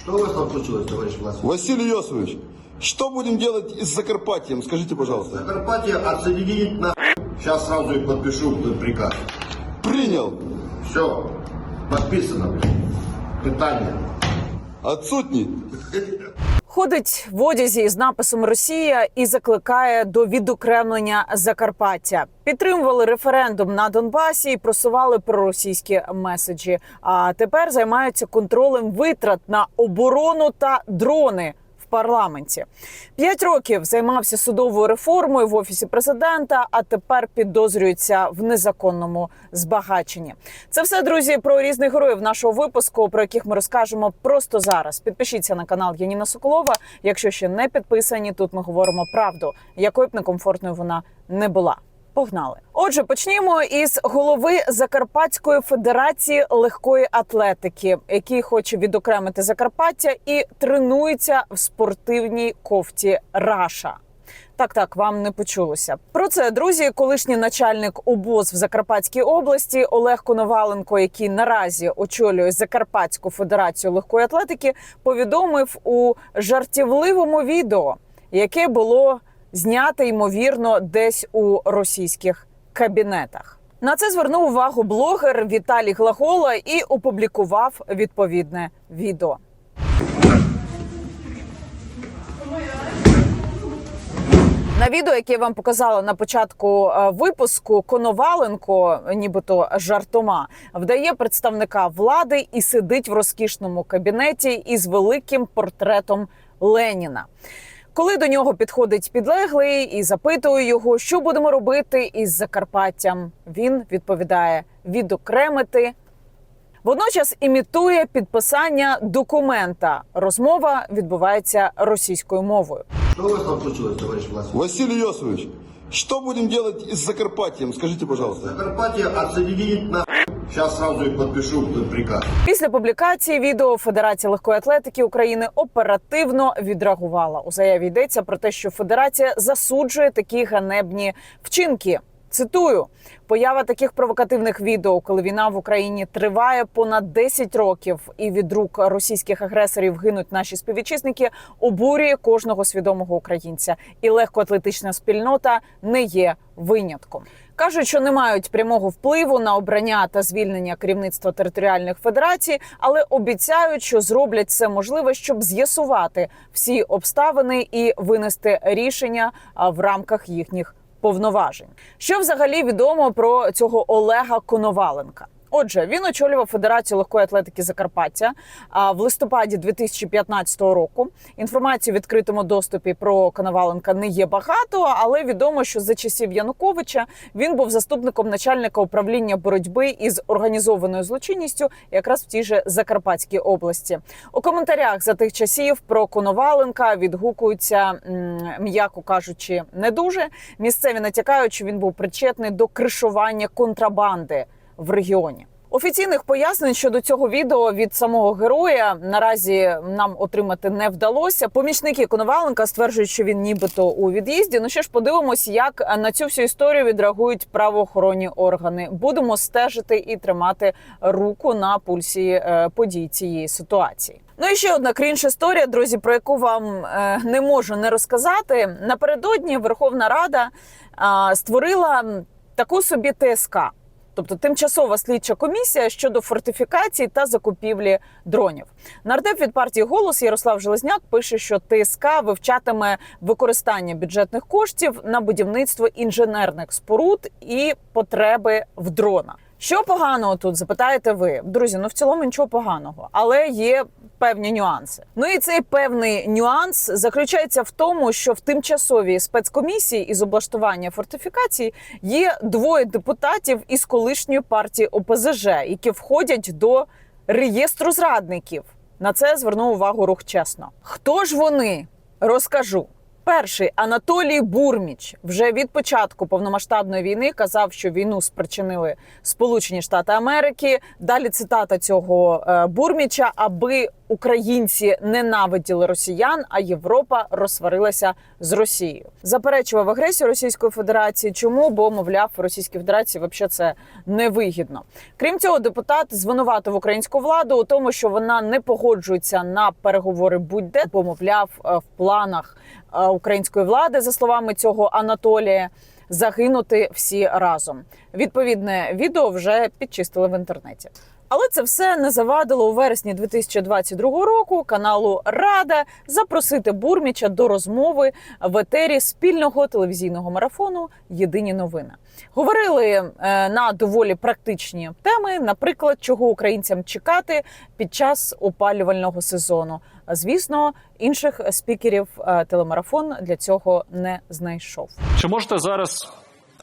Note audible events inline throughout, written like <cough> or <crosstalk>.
Что у вас там случилось, товарищ Власов? Василий Йосифович, что будем делать с Закарпатьем? Скажите, пожалуйста. Закарпатье отсоединить на... Сейчас сразу и подпишу приказ. Принял. Все, подписано. Питание. Отсутни. <laughs> Ходить в одязі з написом Росія і закликає до відокремлення Закарпаття. Підтримували референдум на Донбасі і просували проросійські меседжі. А тепер займаються контролем витрат на оборону та дрони. Парламенті п'ять років займався судовою реформою в офісі президента, а тепер підозрюється в незаконному збагаченні. Це все друзі про різних героїв нашого випуску, про яких ми розкажемо просто зараз. Підпишіться на канал Яніна Соколова. Якщо ще не підписані, тут ми говоримо правду, якою б некомфортною вона не була. Погнали. Отже, почнімо із голови Закарпатської федерації легкої атлетики, який хоче відокремити Закарпаття і тренується в спортивній кофті Раша. Так, так, вам не почулося. Про це друзі, колишній начальник ОБОЗ в Закарпатській області Олег Коноваленко, який наразі очолює Закарпатську федерацію легкої атлетики, повідомив у жартівливому відео, яке було знято ймовірно десь у російських кабінетах. На це звернув увагу блогер Віталій Глагола і опублікував відповідне відео. На відео, яке я вам показала на початку е, випуску, Коноваленко, нібито жартома, вдає представника влади і сидить в розкішному кабінеті із великим портретом Леніна. Коли до нього підходить підлеглий і запитує його, що будемо робити із Закарпаттям, він відповідає відокремити. Водночас імітує підписання документа. Розмова відбувається російською мовою. У вас там случилось, товарищ Власов? Василий Йосифович, что будем делать с Закарпатьем? Скажите, пожалуйста. Закарпатье отсоединить на... Сейчас сразу и подпишу э, приказ. Після публікації відео Федерація легкої атлетики України оперативно відреагувала. У заяві йдеться про те, що федерація засуджує такі ганебні вчинки. Цитую: поява таких провокативних відео, коли війна в Україні триває понад 10 років, і від рук російських агресорів гинуть наші співвітчизники, обурює кожного свідомого українця. І легкоатлетична спільнота не є винятком. Кажуть, що не мають прямого впливу на обрання та звільнення керівництва територіальних федерацій, але обіцяють, що зроблять все можливе, щоб з'ясувати всі обставини і винести рішення в рамках їхніх повноважень. Що взагалі відомо про цього Олега Коноваленка? Отже, він очолював Федерацію легкої атлетики Закарпаття а, в листопаді 2015 року. Інформації в відкритому доступі про Коноваленка не є багато, але відомо, що за часів Януковича він був заступником начальника управління боротьби із організованою злочинністю, якраз в тій же Закарпатській області. У коментарях за тих часів про Коноваленка відгукуються, м'яко кажучи, не дуже. Місцеві натякають, що він був причетний до кришування контрабанди в регіоні. Офіційних пояснень щодо цього відео від самого героя наразі нам отримати не вдалося. Помічники Коноваленка стверджують, що він нібито у від'їзді. Ну що ж, подивимось, як на цю всю історію відреагують правоохоронні органи. Будемо стежити і тримати руку на пульсі е, подій цієї ситуації. Ну і ще одна крінж історія, друзі, про яку вам е, не можу не розказати. Напередодні Верховна Рада створила таку собі ТСК. Тобто тимчасова слідча комісія щодо фортифікації та закупівлі дронів. Нардеп від партії голос Ярослав Железняк пише, що ТСК вивчатиме використання бюджетних коштів на будівництво інженерних споруд і потреби в дронах. Що поганого тут запитаєте ви, друзі? Ну в цілому нічого поганого, але є певні нюанси. Ну і цей певний нюанс заключається в тому, що в тимчасовій спецкомісії із облаштування фортифікацій є двоє депутатів із колишньої партії ОПЗЖ, які входять до реєстру зрадників. На це звернув увагу рух чесно. Хто ж вони? Розкажу. Перший Анатолій Бурміч вже від початку повномасштабної війни казав, що війну спричинили Сполучені Штати Америки. Далі цитата цього е, Бурміча, аби українці ненавиділи росіян, а Європа розсварилася з Росією. Заперечував агресію Російської Федерації. Чому? Бо мовляв, Російській Федерації взагалі це невигідно. Крім цього, депутат звинуватив українську владу у тому, що вона не погоджується на переговори будь-де, бо мовляв е, в планах української влади, за словами цього Анатолія, загинути всі разом. Відповідне відео вже підчистили в інтернеті. Але це все не завадило у вересні 2022 року каналу Рада запросити Бурміча до розмови в етері спільного телевізійного марафону Єдині новини. Говорили е, на доволі практичні теми, наприклад, чого українцям чекати під час опалювального сезону. Звісно, інших спікерів телемарафон для цього не знайшов. Чи можете зараз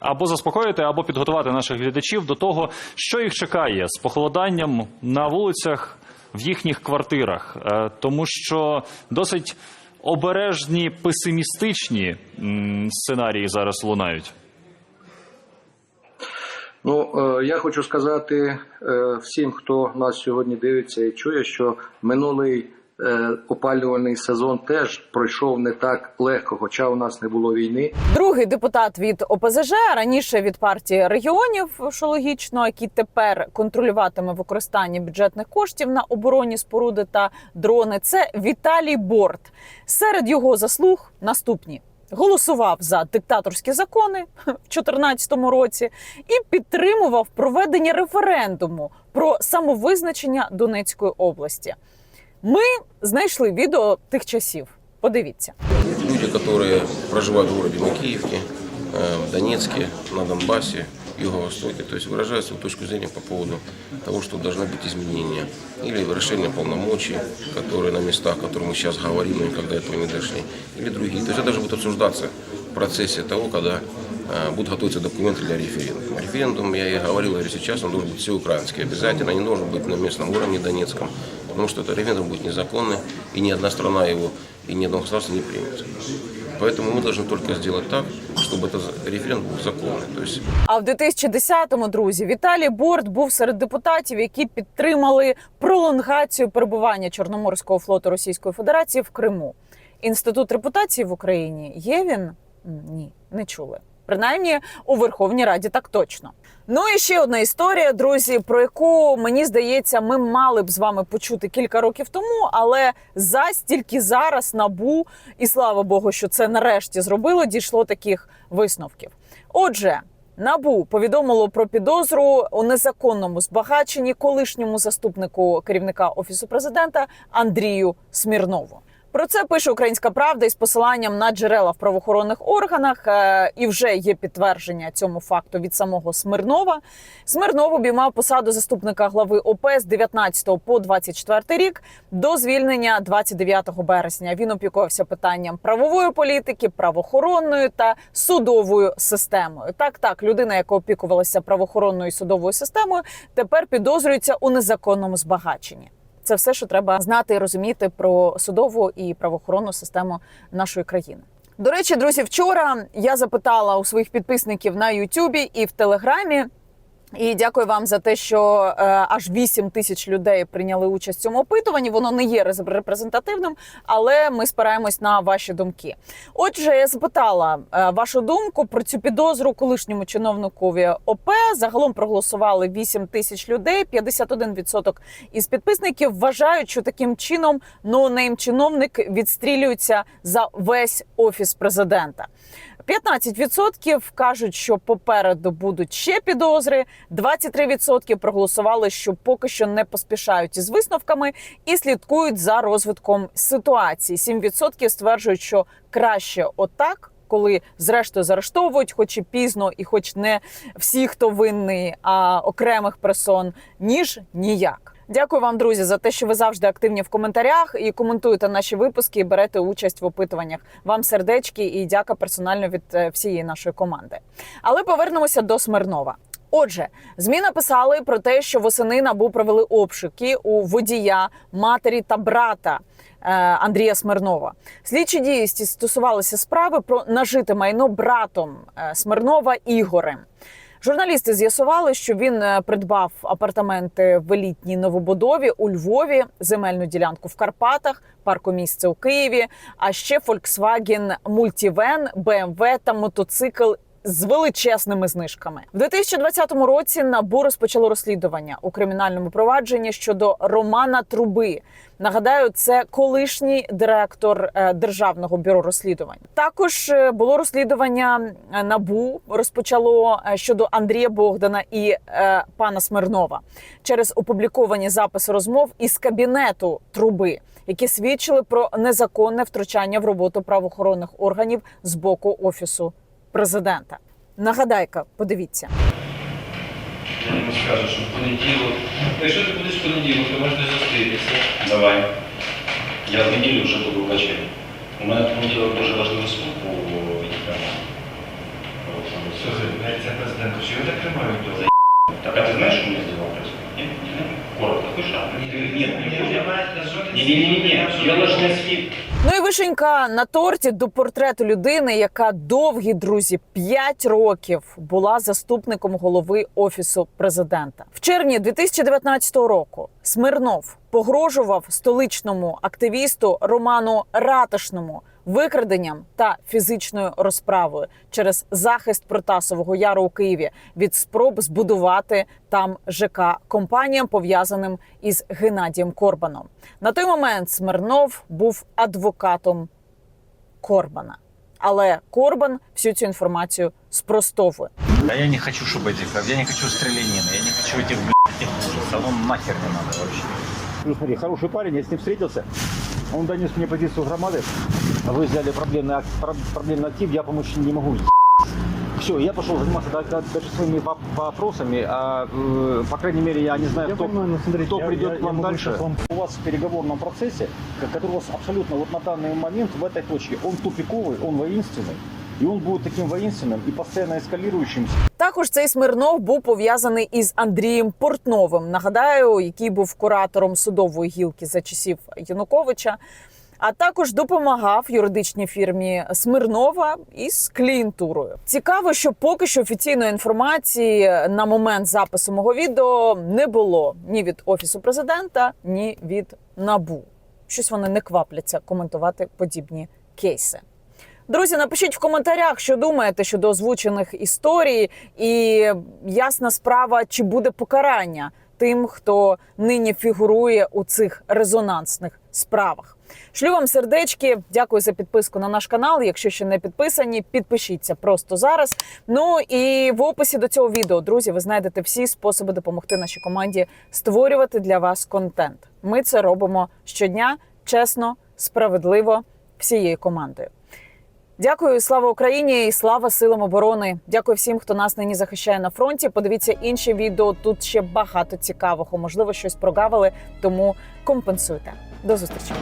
або заспокоїти, або підготувати наших глядачів до того, що їх чекає з похолоданням на вулицях в їхніх квартирах, тому що досить обережні песимістичні сценарії зараз лунають. Ну, е, я хочу сказати е, всім, хто нас сьогодні дивиться і чує, що минулий опалювальний сезон теж пройшов не так легко, хоча у нас не було війни. Другий депутат від ОПЗЖ, раніше від партії регіонів, що логічно, який тепер контролюватиме використання бюджетних коштів на оборонні споруди та дрони. Це Віталій Борт. Серед його заслуг наступні. Голосував за диктаторські закони <laughs> в 2014 році і підтримував проведення референдуму про самовизначення Донецької області. Ми знайшли відео тих часів. Подивіться. люди, которые проживают в городе Макеевке, э, в Донецке, на Донбассе, Юго-Востоке, то есть выражают свою точку зрения по поводу того, что должны быть изменения или расширение полномочий, которые на местах, о которых мы сейчас говорим, но никогда этого не дошли, или другие. То есть это даже будет обсуждаться в процессе того, когда э, будут готовиться документы для референдума. Референдум, я и говорил, говорю сейчас, он должен быть всеукраинский, обязательно, не должен быть на местном уровне Донецком, потому что этот референдум будет незаконный, и ни одна страна его, и ни одно государство не примет. Поэтому мы должны только сделать так, чтобы этот референдум был законный. То есть А в 2010-му, друзі, Віталій Борт був серед депутатів, які підтримали пролонгацію перебування Чорноморського флоту Російської Федерації в Криму. Інститут репутації в Україні є він? М, Ні, не чули. Принаймні у Верховній Раді так точно. Ну і ще одна історія, друзі, про яку мені здається, ми мали б з вами почути кілька років тому, але за стільки зараз набу, і слава Богу, що це нарешті зробило, дійшло таких висновків. Отже. Набу повідомило про підозру у незаконному збагаченні колишньому заступнику керівника офісу президента Андрію Смірнову. Про це пише Українська Правда із посиланням на джерела в правоохоронних органах. Е, І вже є підтвердження цьому факту від самого Смирнова. Смирнов обіймав посаду заступника глави ОП з 19 по 24 рік до звільнення 29 березня. Він опікувався питанням правової політики, правоохоронною та судовою системою. Так, так, людина, яка опікувалася правоохоронною і судовою системою, тепер підозрюється у незаконному збагаченні. Це все, що треба знати і розуміти про судову і правоохоронну систему нашої країни. До речі, друзі, вчора я запитала у своїх підписників на Ютубі і в Телеграмі. І дякую вам за те, що е, аж 8 тисяч людей прийняли участь в цьому опитуванні. Воно не є рез- репрезентативним, але ми спираємось на ваші думки. Отже, я запитала е, вашу думку про цю підозру колишньому чиновникові ОП. Загалом проголосували 8 тисяч людей. 51% із підписників вважають, що таким чином ноунейм чиновник відстрілюється за весь офіс президента. 15% кажуть, що попереду будуть ще підозри. 23% проголосували, що поки що не поспішають із висновками і слідкують за розвитком ситуації. 7% стверджують, що краще отак. Коли зрештою заарештовують, хоч і пізно, і хоч не всі, хто винний, а окремих персон, ніж ніяк. Дякую вам, друзі, за те, що ви завжди активні в коментарях і коментуєте наші випуски і берете участь в опитуваннях. Вам сердечки і дяка персонально від е, всієї нашої команди. Але повернемося до Смирнова. Отже, змі написали про те, що восени набу провели обшуки у водія, матері та брата е, Андрія Смирнова. Слідчі дії стосувалися справи про нажите майно братом е, Смирнова Ігорем. Журналісти з'ясували, що він е, придбав апартаменти в елітній новобудові у Львові, земельну ділянку в Карпатах, паркомісце у Києві, а ще Volkswagen Multivan, BMW та мотоцикл. З величезними знижками в 2020 році набу розпочало розслідування у кримінальному провадженні щодо Романа Труби. Нагадаю, це колишній директор е, державного бюро розслідувань. Також е, було розслідування е, набу розпочало щодо Андрія Богдана і е, пана Смирнова через опубліковані записи розмов із кабінету труби, які свідчили про незаконне втручання в роботу правоохоронних органів з боку офісу президента. Нагадайка, подивіться. Я йому скажу, що в понеділок. Якщо ти будеш в понеділок, то можна зустрітися. Давай. Я в неділю вже буду ввечері. У мене в понеділок дуже важливий суд по Ватикану. Це президент, що його так тримають до Так, а ти знаєш, що мені зробив президент? Ні? Ні? Коротко, хоч так. Ні, ні, ні, ні, ні, ні, я ж не світ. Вишенька на торті до портрету людини, яка довгі друзі 5 років була заступником голови офісу президента. В червні 2019 року Смирнов погрожував столичному активісту Роману Ратишному викраденням та фізичною розправою через захист Протасового яру у Києві від спроб збудувати там ЖК компаніям, пов'язаним із Геннадієм Корбаном. На той момент Смирнов був адвокатом Корбана. Але Корбан всю цю інформацію спростовує. А я не хочу, чтобы этих, я не хочу стрелянины, я не хочу этих блядь, ужасов, ну нахер не надо вообще. Ну смотри, хороший парень, я с ним встретился. Он донес мне позицию громады. Вы взяли проблемный, ак- про- проблемный актив, я помочь не могу. Все, я пошел заниматься да- да- дальше своими воп- вопросами. А, э, по крайней мере, я не знаю, кто, кто придет к вам дальше. У вас в переговорном процессе, ко- который у вас абсолютно вот на данный момент в этой точке, он тупиковый, он воинственный. И он будет таким воинственным и постоянно эскалирующимся. Також цей Смирнов був пов'язаний із Андрієм Портновим. Нагадаю, який був куратором судової гілки за часів Януковича. А також допомагав юридичній фірмі Смирнова із клієнтурою. Цікаво, що поки що офіційної інформації на момент запису мого відео не було ні від офісу президента, ні від набу. Щось вони не квапляться коментувати подібні кейси. Друзі, напишіть в коментарях, що думаєте щодо озвучених історій, і ясна справа, чи буде покарання тим, хто нині фігурує у цих резонансних справах. Шлю вам сердечки, дякую за підписку на наш канал. Якщо ще не підписані, підпишіться просто зараз. Ну і в описі до цього відео, друзі, ви знайдете всі способи допомогти нашій команді створювати для вас контент. Ми це робимо щодня, чесно, справедливо, всією командою. Дякую, слава Україні і слава силам оборони. Дякую всім, хто нас нині захищає на фронті. Подивіться інші відео. Тут ще багато цікавого. Можливо, щось прогавили, тому компенсуйте. До зустрічі.